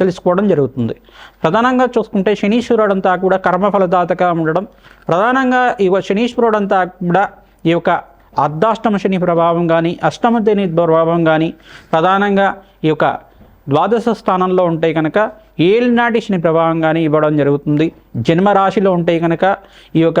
తెలుసుకోవడం జరుగుతుంది. ప్రధానంగా చూసుకుంటే శనీశ్వరుడు అంతా కూడా కర్మఫలదాతగా ఉండడం ప్రధానంగా ఈ శనీశ్వరుడంతా శనీశ్వరుడు అంతా కూడా ఈ యొక్క అర్ధాష్టమ శని ప్రభావం కానీ అష్టమ శని ప్రభావం కానీ ప్రధానంగా ఈ యొక్క ద్వాదశ స్థానంలో ఉంటే కనుక ఏలినాటి శని ప్రభావం కానీ ఇవ్వడం జరుగుతుంది. జన్మరాశిలో ఉంటే కనుక ఈ యొక్క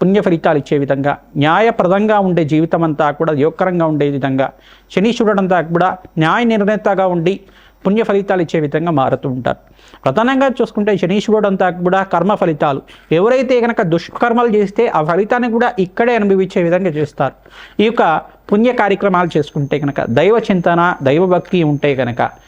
పుణ్య ఫలితాలు ఇచ్చే విధంగా న్యాయప్రదంగా ఉండే జీవితం అంతా కూడా యోగకరంగా ఉండే విధంగా శనీశ్వరుడు అంతా కూడా న్యాయ నిర్ణేతగా ఉండి పుణ్య ఫలితాలు ఇచ్చే విధంగా మారుతూ ఉంటారు. ప్రధానంగా చూసుకుంటే శనీశ్వరుడు అంతా కూడా కర్మ ఫలితాలు. ఎవరైతే కనుక దుష్కర్మలు చేస్తే ఆ ఫలితాన్ని కూడా ఇక్కడే అనుభవించే విధంగా చేస్తారు. ఈ యొక్క పుణ్య కార్యక్రమాలు చేసుకుంటే కనుక దైవ చింతన దైవభక్తి ఉంటే కనుక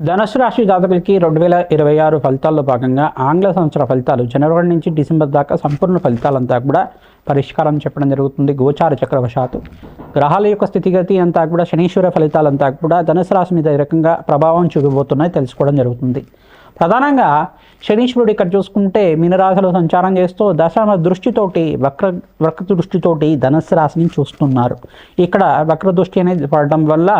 ధనుసు రాశి జాతకులకి రెండు వేల ఇరవై ఆరు ఫలితాల్లో భాగంగా ఆంగ్ల సంవత్సర ఫలితాలు జనవరి నుంచి డిసెంబర్ దాకా సంపూర్ణ ఫలితాలంతా కూడా పరిష్కారం చెప్పడం జరుగుతుంది. గోచార చక్రవశాత్తు గ్రహాల యొక్క స్థితిగతి అంతా కూడా శనీశ్వర ఫలితాలంతా కూడా ధనుసు రాశి మీద ఈ రకంగా ప్రభావం చూపబోతున్నాయి తెలుసుకోవడం జరుగుతుంది. ప్రధానంగా శనీశ్వరుడు ఇక్కడ చూసుకుంటే మీనరాశిలో సంచారం చేస్తూ దశమ దృష్టితోటి వక్ర వక్ర దృష్టితోటి ధనుసు రాశిని చూస్తున్నారు. ఇక్కడ వక్ర దృష్టి అనేది పడడం వల్ల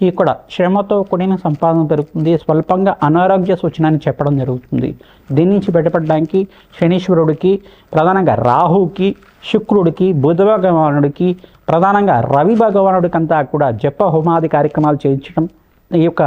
ఇక్కడ శ్రమతో కూడిన సంపాదన పెరుగుతుంది స్వల్పంగా అనారోగ్య సూచన అని చెప్పడం జరుగుతుంది. దీని నుంచి బయటపడడానికి శనీశ్వరుడికి ప్రధానంగా రాహుకి శుక్రుడికి బుధ భగవానుడికి ప్రధానంగా రవి భగవానుడికి అంతా కూడా జప హోమాది కార్యక్రమాలు చేయించడం ఈ యొక్క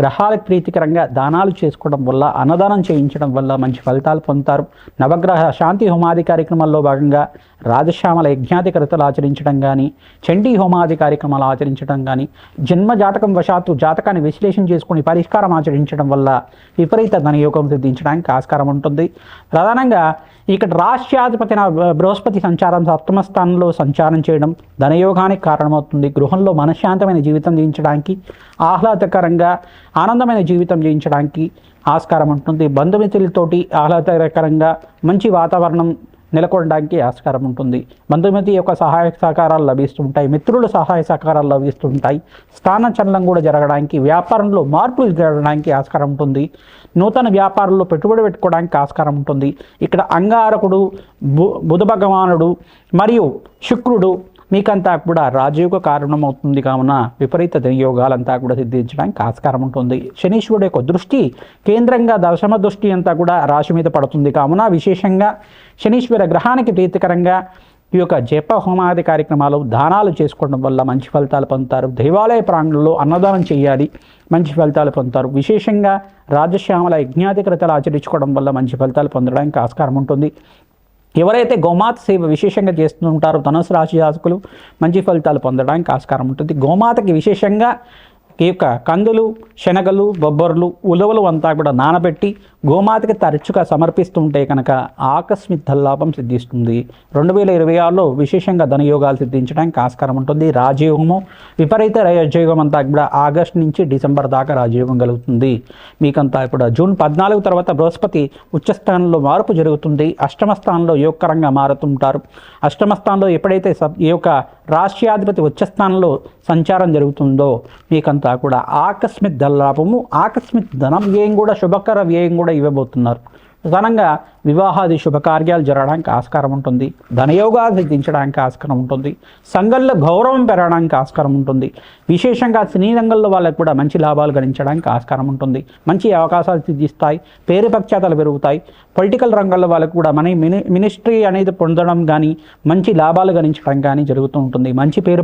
గ్రహాలకు ప్రీతికరంగా దానాలు చేసుకోవడం వల్ల అన్నదానం చేయించడం వల్ల మంచి ఫలితాలు పొందుతారు. నవగ్రహ శాంతి హోమాది కార్యక్రమాల్లో భాగంగా రాజశ్యామల యజ్ఞాధికృతలు ఆచరించడం కానీ చండీ హోమాది కార్యక్రమాలు ఆచరించడం కానీ జన్మ జాతకం వశాత్తు జాతకాన్ని విశ్లేషణ చేసుకుని పరిష్కారం ఆచరించడం వల్ల విపరీత ధనయోగం సిద్ధించడానికి ఆస్కారం ఉంటుంది. ప్రధానంగా ఇక్కడ రాష్ట్రాధిపతి బృహస్పతి సంచారం సప్తమ స్థానంలో సంచారం చేయడం ధనయోగానికి కారణమవుతుంది. గృహంలో మనశ్శాంతమైన జీవితం జీవించడానికి ఆహ్లాదకరంగా ఆనందమైన జీవితం జీవించడానికి ఆస్కారం ఉంటుంది. బంధుమిత్రులతోటి ఆహ్లాదకరంగా మంచి వాతావరణం నెలకొనడానికి ఆస్కారం ఉంటుంది. బంధుమిత్రి యొక్క సహాయ సహకారాలు లభిస్తుంటాయి. మిత్రుల సహాయ సహకారాలు లభిస్తుంటాయి. స్థాన చలనం కూడా జరగడానికి వ్యాపారంలో మార్పులు జరగడానికి ఆస్కారం ఉంటుంది. నూతన వ్యాపారంలో పెట్టుబడి పెట్టుకోవడానికి ఆస్కారం ఉంటుంది. ఇక్కడ అంగారకుడు బు బుధ భగవానుడు మరియు శుక్రుడు మీకంతా కూడా రాజయోగ కారణమవుతుంది కావున విపరీత దుర్యోగాలంతా కూడా సిద్ధించడానికి ఆస్కారం ఉంటుంది. శనీశ్వరుడు యొక్క దృష్టి కేంద్రంగా దశమ దృష్టి అంతా కూడా రాశి మీద పడుతుంది కావున విశేషంగా శనీశ్వర గ్రహానికి ప్రీతికరంగా ఈ యొక్క జప హోమాది కార్యక్రమాలు దానాలు చేసుకోవడం వల్ల మంచి ఫలితాలు పొందుతారు. దేవాలయ ప్రాంగణంలో అన్నదానం చేయాలి మంచి ఫలితాలు పొందుతారు. విశేషంగా రాజశ్యామల యజ్ఞాధికృతలు ఆచరించుకోవడం వల్ల మంచి ఫలితాలు పొందడానికి ఆస్కారం ఉంటుంది. ఎవరైతే గోమాత సేవ విశేషంగా చేస్తుంటారో ధనుసు రాశి జాతకులు మంచి ఫలితాలు పొందడానికి ఆస్కారం ఉంటుంది. గోమాతకి విశేషంగా ఈ యొక్క కందులు శనగలు బొబ్బర్లు ఉలవలు అంతా కూడా నానబెట్టి గోమాతకి తరచుగా సమర్పిస్తుంటే కనుక ఆకస్మిక లాభం సిద్ధిస్తుంది. రెండు వేల ఇరవై ఆరులో విశేషంగా ధనయోగాలు సిద్ధించడానికి ఆస్కారం ఉంటుంది. రాజయోగము విపరీత రాజయోగం అంతా కూడా ఆగస్ట్ నుంచి డిసెంబర్ దాకా రాజయోగం కలుగుతుంది. మీకంతా కూడా జూన్ పద్నాలుగు తర్వాత బృహస్పతి ఉచ్చస్థానంలో మార్పు జరుగుతుంది. అష్టమ స్థానంలో యోగకరంగా మారుతుంటారు. అష్టమ స్థానంలో ఎప్పుడైతే సబ్ ఈ యొక్క రాష్ట్రాధిపతి ఉచ్చస్థానంలో సంచారం జరుగుతుందో మీకంతా కూడా ఆకస్మిక్ ధనలాభము ఆకస్మిక్ ధనం వ్యయం కూడా శుభకర వ్యయం కూడా ఇవ్వబోతున్నారు. ఘనంగా వివాహాది శుభకార్యాలు జరగడానికి ఆస్కారం ఉంటుంది. ధనయోగాలు సిద్ధించడానికి ఆస్కారం ఉంటుంది. సంఘంలో గౌరవం పెరగడానికి ఆస్కారం ఉంటుంది. విశేషంగా సినీ రంగంలో వాళ్ళకు కూడా మంచి లాభాలు గణించడానికి ఆస్కారం ఉంటుంది. మంచి అవకాశాలు సిద్ధిస్తాయి. పేరు పెరుగుతాయి. పొలిటికల్ రంగంలో వాళ్ళకు కూడా మన మిని మినిస్ట్రీ అనేది పొందడం కానీ మంచి లాభాలు గణించడం కానీ జరుగుతూ ఉంటుంది. మంచి పేరు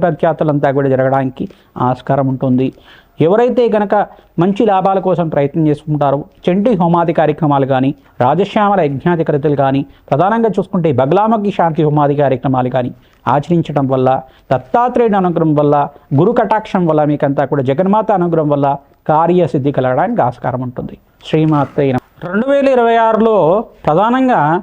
అంతా కూడా జరగడానికి ఆస్కారం ఉంటుంది. ఎవరైతే గనక మంచి లాభాల కోసం ప్రయత్నం చేసుకుంటారో చంటి హోమాది కార్యక్రమాలు కానీ రాజశ్యామల యజ్ఞాధికృతులు కానీ ప్రధానంగా చూసుకుంటే బగలామకి శాంతి హోమాది కార్యక్రమాలు కానీ ఆచరించడం వల్ల దత్తాత్రేయుడు అనుగ్రహం వల్ల గురు కటాక్షం వల్ల మీకంతా కూడా జగన్మాత అనుగ్రహం వల్ల కార్యసిద్ధి కలగడానికి ఆస్కారం ఉంటుంది. శ్రీమాత రెండు వేల ఇరవై ఆరులో ప్రధానంగా